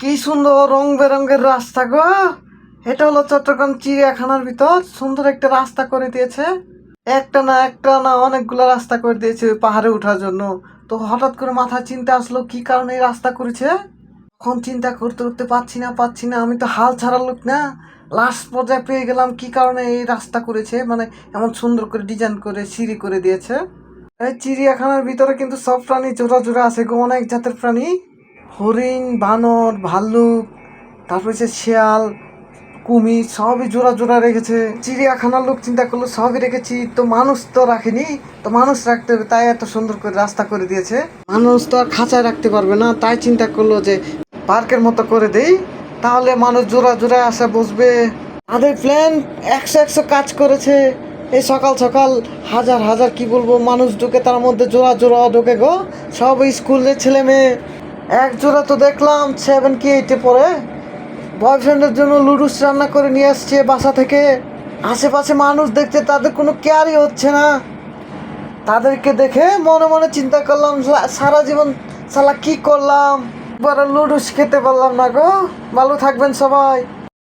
কি সুন্দর রং বেরঙের রাস্তা গো। এটা হলো চট্টগ্রাম চিড়িয়াখানার ভিতর। সুন্দর একটা রাস্তা করে দিয়েছে। একটা না একটা না অনেকগুলো রাস্তা করে দিয়েছে ওই পাহাড়ে ওঠার জন্য। তো হঠাৎ করে মাথায় চিন্তা আসলো, কি কারণে এই রাস্তা করেছে? এখন চিন্তা করতে করতে পারছি না, পাচ্ছি না। আমি তো হাল ছাড়ার লোক না। লাস্ট পর্যায়ে পেয়ে গেলাম, কি কারণে এই রাস্তা করেছে? মানে এমন সুন্দর করে ডিজাইন করে, সিঁড়ি করে দিয়েছে। এই চিড়িয়াখানার ভিতরে কিন্তু সব প্রাণী জোড়া জোড়া আছে গো, অনেক জাতের প্রাণী। হরিণ, বানর, ভাল্লুক, তারপর হচ্ছে শিয়াল, কুমির, সবই জোড়া জোড়া রেখেছে। চিড়িয়াখানার লোক চিন্তা করল, সবই রেখেছি, তো মানুষ তো রাখেনি, তো মানুষ রাখতে হবে, তাই এত সুন্দর করে রাস্তা করে দিয়েছে। মানুষ তো আর খাঁচায় রাখতে পারবে না, তাই চিন্তা করল যে পার্কের মতো করে দেই, তাহলে মানুষ জোড়া জোড়া আসা বসবে। তাদের প্ল্যান একশো একশো কাজ করেছে। এই সকাল সকাল হাজার হাজার, কি বলব, মানুষ ঢুকে তার মধ্যে জোড়া জোড়া ঢুকে গো। সব স্কুলের ছেলে মেয়ে। এক জোড়া তো দেখলাম সেভেন কি এইটে পরে বয়ফ্রেন্ডের জন্য লুডুস রান্না করে নিয়ে আসছে বাসা থেকে। আশেপাশে মানুষ দেখছে, তাদের কোনো কেয়ারই হচ্ছে না। তাদেরকে দেখে মনে মনে চিন্তা করলাম সারা জীবন সালা কি করলাম? বড় লুডুস খেতে পারলাম না গো। ভালো থাকবেন সবাই।